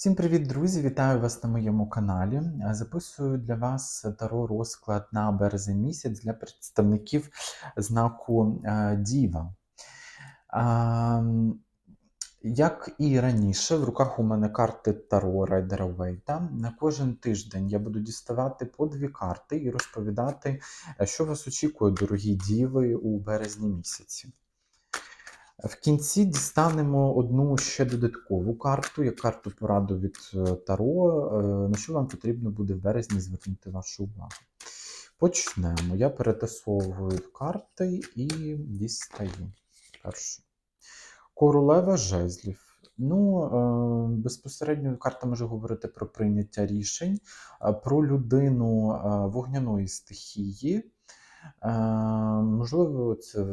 Всім привіт, друзі! Вітаю вас на моєму каналі. Е, Записую для вас таро розклад на березень місяць для представників знаку е, Діва. А, Як і раніше, в руках у мене карти Таро Райдера Вейта. На кожен тиждень я буду діставати по дві карти і розповідати, е, що вас очікує, дорогі діви, у березні місяці. В кінці дістанемо одну ще додаткову карту, як карту пораду від е, Таро, е, на що вам потрібно буде в березні звернути вашу увагу. Почнемо. Я перетасовую карти і дістаю першу. Королева жезлів. Ну, е, безпосередньо карта може говорити про прийняття рішень, про людину вогняної стихії. Е, можливо, це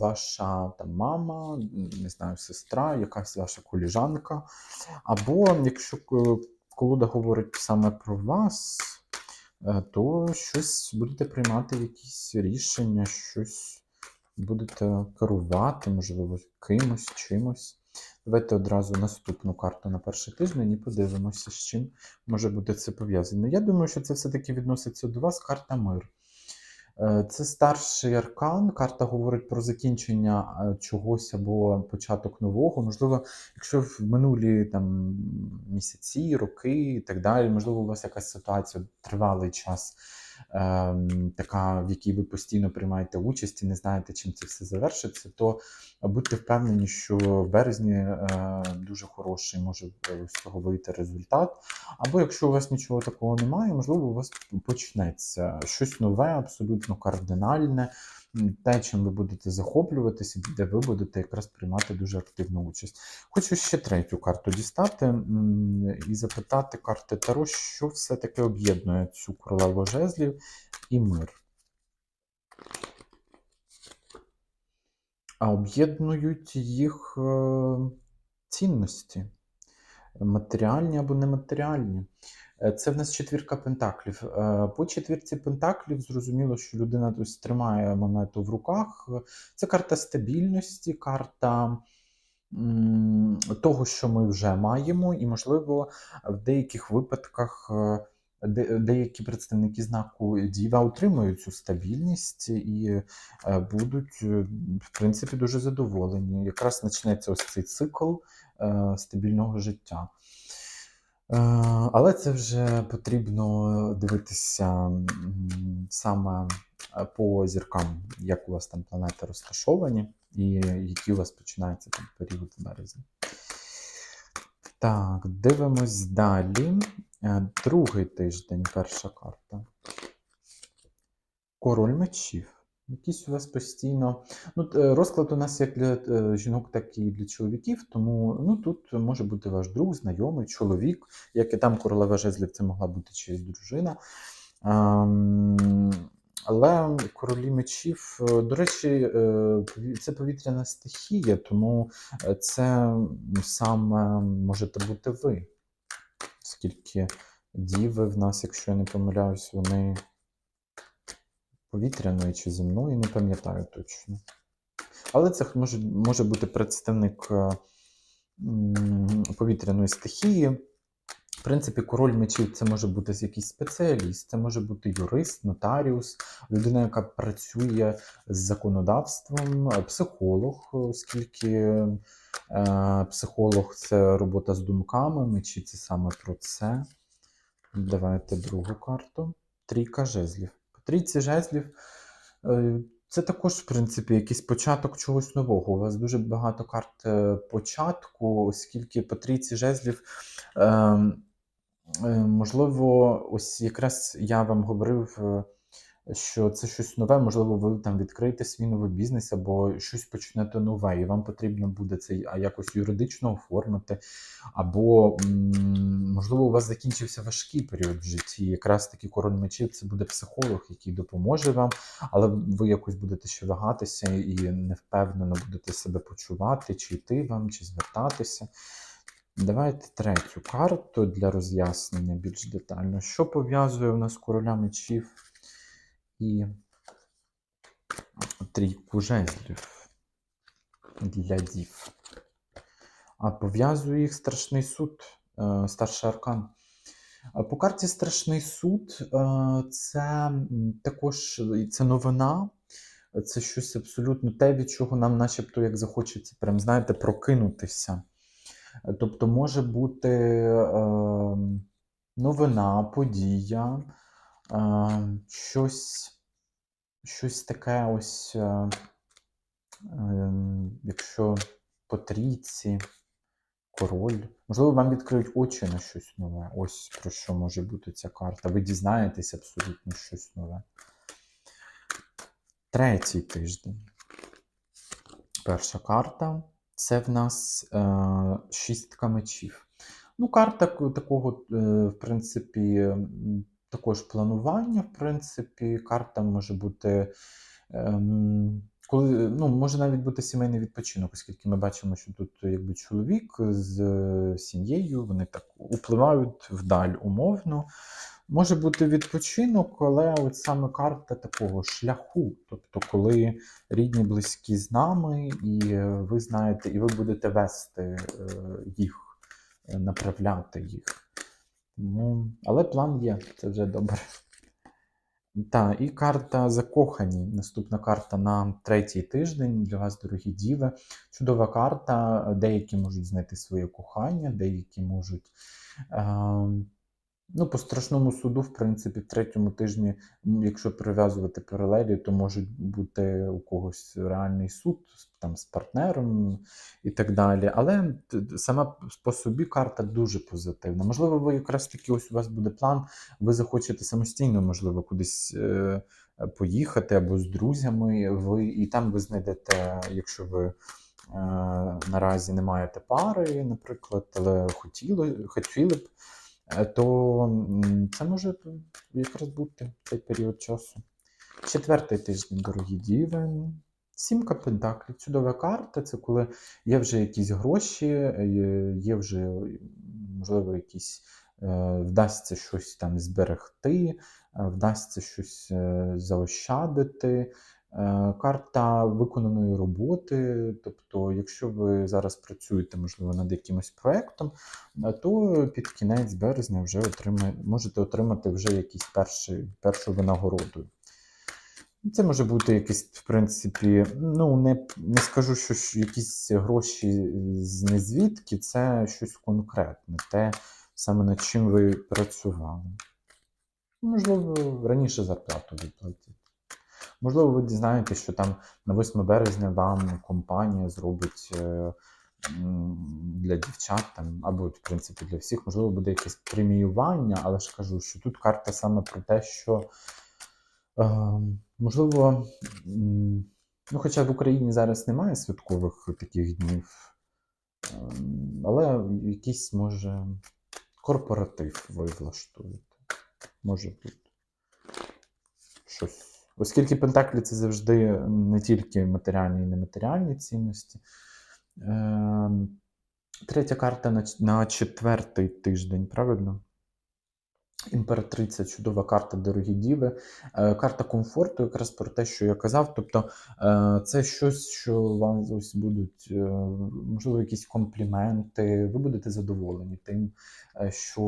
ваша там, мама, не знаю, сестра, якась ваша коліжанка. Або якщо колода говорить саме про вас, е, то щось будете приймати якісь рішення, щось будете керувати, можливо, кимось, чимось. Давайте одразу наступну карту на перший тиждень і подивимося, з чим може бути це пов'язано. Я думаю, що це все-таки відноситься до вас карта мир. Е, Це старший аркан. Карта говорить про закінчення е, чогось або початок нового. Можливо, якщо в минулі там місяці, роки і так далі, можливо, у вас якась ситуація тривалий час, така, в якій ви постійно приймаєте участь і не знаєте, чим це все завершиться, то будьте впевнені, що в березні е, дуже хороший може з цього вийти результат. Або якщо у вас нічого такого немає, можливо, у вас почнеться щось нове, абсолютно кардинальне, те, чим ви будете захоплюватися, де ви будете якраз приймати дуже активну участь. Хочу ще третю карту дістати і запитати карти Таро, що все-таки об'єднує цю королеву жезлів і мир. А об'єднують їх е, цінності матеріальні або нематеріальні. Е, Це в нас четвірка пентаклів. Е, По четвірці пентаклів зрозуміло, що людина ось тримає монету в руках. Це карта стабільності, карта того, що ми вже маємо, і, можливо, в деяких випадках. е, Деякі представники знаку Діва отримують цю стабільність і будуть, в принципі, дуже задоволені. Якраз почнеться ось цей цикл стабільного життя. Е, Але це вже потрібно дивитися саме е, по зіркам, як у вас там планети розташовані, і який у вас починається там період в березні. Так, дивимось далі. Е, Другий тиждень, перша карта. Король мечів. Якийсь у вас постійно. Ну, розклад у нас як для е, жінок, так і для чоловіків, тому ну, тут може бути ваш друг, знайомий, чоловік, як і там королева жезлів, це могла бути чиясь дружина. Але королі мечів, е, до речі, е, це повітряна стихія, тому е, це саме можете бути ви. Оскільки діви в нас, якщо я не помиляюсь, вони повітряної чи земної, не пам'ятаю точно. Але це може, може бути представник е, повітряної стихії. В принципі, король мечів це може бути якийсь спеціаліст, це може бути юрист, нотаріус, людина, яка працює з законодавством, е, психолог, оскільки е, психолог це робота з думками, мечі це саме про це. Давайте другу карту. Трійка жезлів. Трійці жезлів е, це також, в принципі, якийсь початок чогось нового. У вас дуже багато карт е, початку, оскільки по трійці жезлів. Е, е, можливо, ось якраз я вам говорив, що це щось нове, можливо, ви там відкриєте свій новий бізнес або щось почнете нове, і вам потрібно буде це якось юридично оформити. Або, можливо, у вас закінчився важкий період в житті. Якраз таки король мечів це буде психолог, який допоможе вам, але ви якось будете ще вагатися і невпевнено будете себе почувати, чи йти вам, чи звертатися. Давайте третю карту для роз'яснення більш детально. Що пов'язує у нас короля мечів і трійку жезлів для дів? А пов'язує їх страшний суд. е, старший аркан. По карті Страшний суд е, це також це новина, це щось абсолютно те, від чого нам, начебто, як захочеться, прям, знаєте, прокинутися. Тобто може бути е, новина, подія, щось, щось таке ось, е, е, якщо по трійці, король. Можливо, вам відкриють очі на щось нове. Ось про що може бути ця карта. Ви дізнаєтесь абсолютно щось нове. Третій тиждень. Перша карта це в нас е, шістка мечів. Ну, карта такого, е, в принципі, також планування, в принципі, карта може бути. Ем, коли, ну, може навіть бути сімейний відпочинок, оскільки ми бачимо, що тут якби чоловік з е, сім'єю, вони так upливають вдаль умовно. Може бути відпочинок, але от саме карта такого шляху, тобто, коли рідні, близькі з нами, і ви знаєте, і ви будете вести е, їх, е, направляти їх. Тому, але план є, це вже добре. Так, і карта закохані. Наступна карта на третій тиждень для вас, дорогі діви. Чудова карта. Деякі можуть знайти своє кохання, деякі можуть. Е, ну, по страшному суду, в принципі, в третьому тижні, якщо прив'язувати паралелі, то може бути у когось реальний суд там, з партнером і так далі. Але сама по собі карта дуже позитивна. Можливо, ви якраз таки ось у вас буде план ви захочете самостійно, можливо, кудись е, поїхати або з друзями, ви, і там ви знайдете, якщо ви е, наразі не маєте пари, наприклад, але хотіли, хотіли б, то це може якраз бути цей період часу. Четвертий тиждень, дорогі діви. Сімка пентаклів. Чудова карта. Це коли є вже якісь гроші, е, є вже, можливо, якісь е, вдасться щось там зберегти, е, вдасться щось е, заощадити. Е, Карта виконаної роботи. Тобто, якщо ви зараз працюєте, можливо, над якимось проєктом, е, то під кінець березня вже отримає, можете отримати вже якісь перші, першу винагороду. Це може бути якісь, в принципі, ну не, не скажу, що якісь гроші з незвідки, це щось конкретне, те саме над чим ви працювали. Можливо, раніше зарплату виплатити. Можливо, ви дізнаєтесь, що там на 8 березня вам компанія зробить е, для дівчат там, або, в принципі, для всіх, можливо, буде якесь преміювання, але ж кажу, що тут карта саме про те, що е, можливо, ну, хоча в Україні зараз немає святкових таких днів, ем, але якийсь може корпоратив ви влаштуєте. Може бути щось. Оскільки Пентаклі це завжди не тільки матеріальні і нематеріальні цінності. Ем, Третя карта на, четвертий тиждень, правильно? Імператриця чудова карта дорогі діви. Е, Карта комфорту, якраз про те, що я казав. Тобто е, це щось, що вам ось будуть, е, можливо, якісь компліменти, ви будете задоволені тим, що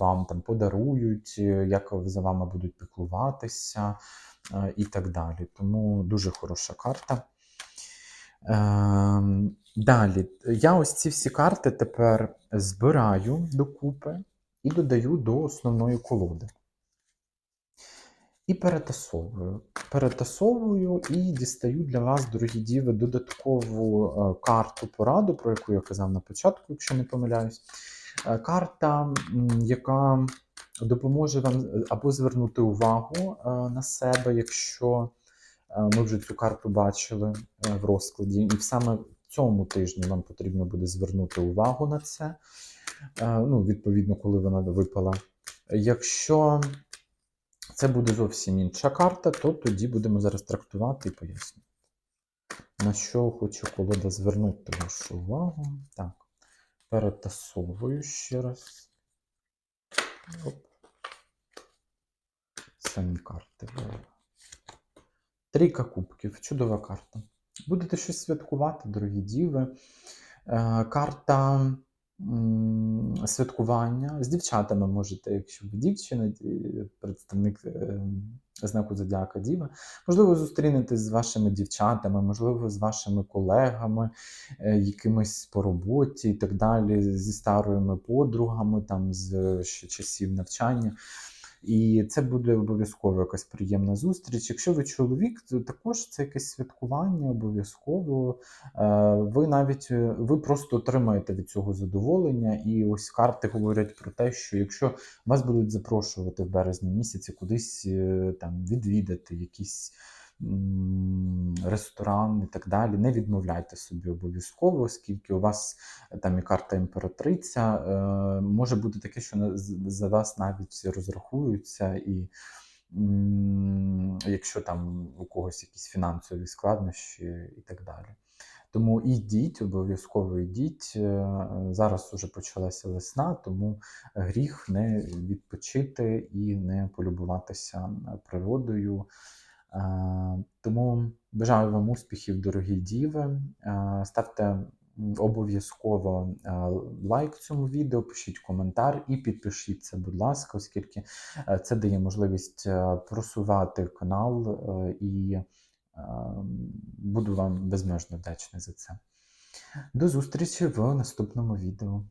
вам там подарують, як за вами будуть піклуватися і так далі. Тому дуже хороша карта. Ем, Далі, я ось ці всі карти тепер збираю докупи і додаю до основної колоди. І перетасовую. Перетасовую і дістаю для вас, дорогі діви, додаткову е, карту пораду, про яку я казав на початку, якщо не помиляюсь. Е, Карта, яка допоможе вам е, або звернути увагу е, на себе, якщо е, ми вже цю карту бачили в розкладі, і саме в цьому тижні вам потрібно буде звернути увагу на це. Ну, відповідно, коли вона випала. Якщо це буде зовсім інша карта, то тоді будемо зараз трактувати і пояснювати. На що хочу колода звернути вашу увагу. Так, перетасовую ще раз. Оп. Самі карти. Трійка кубків. Чудова карта. Будете щось святкувати, дорогі діви. Е, Карта святкування. З дівчатами можете, якщо ви дівчина, представник е, знаку Зодіака Діва. Можливо, зустрінетесь з вашими дівчатами, можливо, з вашими колегами, е, якимись по роботі і так далі, зі старими подругами, там з часів навчання. І це буде обов'язково якась приємна зустріч. Якщо ви чоловік, то також це якесь святкування обов'язково. Е, Ви навіть е, ви просто отримаєте від цього задоволення. І ось карти говорять про те, що якщо вас будуть запрошувати в березні місяці кудись е, там відвідати якісь ресторан і так далі, не відмовляйте собі обов'язково, оскільки у вас е, там і карта імператриця. Е, може бути таке, що за вас навіть розрахуються, і якщо там у когось якісь фінансові складнощі і так далі. Тому ідіть, обов'язково йдіть. Е, Зараз уже почалася весна, тому гріх не відпочити і не полюбуватися природою. Е, Тому бажаю вам успіхів, дорогі діви. Е, Ставте обов'язково е, лайк цьому відео, пишіть коментар і підпишіться, будь ласка, оскільки це дає можливість просувати канал і буду вам безмежно вдячний за це. До зустрічі в наступному відео.